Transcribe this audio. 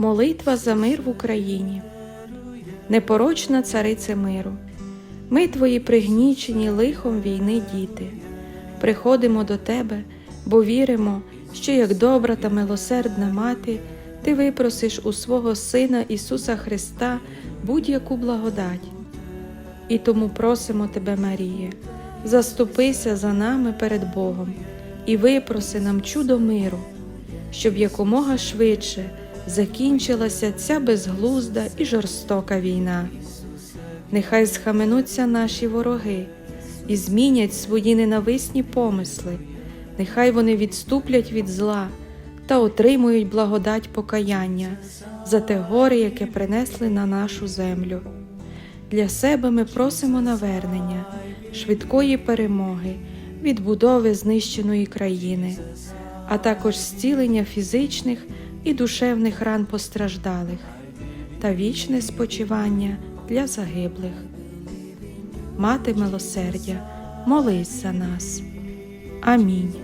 Молитва за мир в Україні. Непорочна царице миру. Ми твої пригнічені лихом війни діти. Приходимо до тебе, бо віримо, що як добра та милосердна мати, ти випросиш у свого Сина Ісуса Христа будь-яку благодать. І тому просимо тебе, Маріє, заступися за нами перед Богом і випроси нам чудо миру, щоб якомога швидше закінчилася ця безглузда і жорстока війна. Нехай схаменуться наші вороги і змінять свої ненависні помисли, нехай вони відступлять від зла та отримують благодать покаяння за те горе, яке принесли на нашу землю. Для себе ми просимо навернення, швидкої перемоги, відбудови знищеної країни, а також зцілення фізичних і душевних ран постраждалих та вічне спочивання для загиблих. Мати милосердя, молись за нас. Амінь.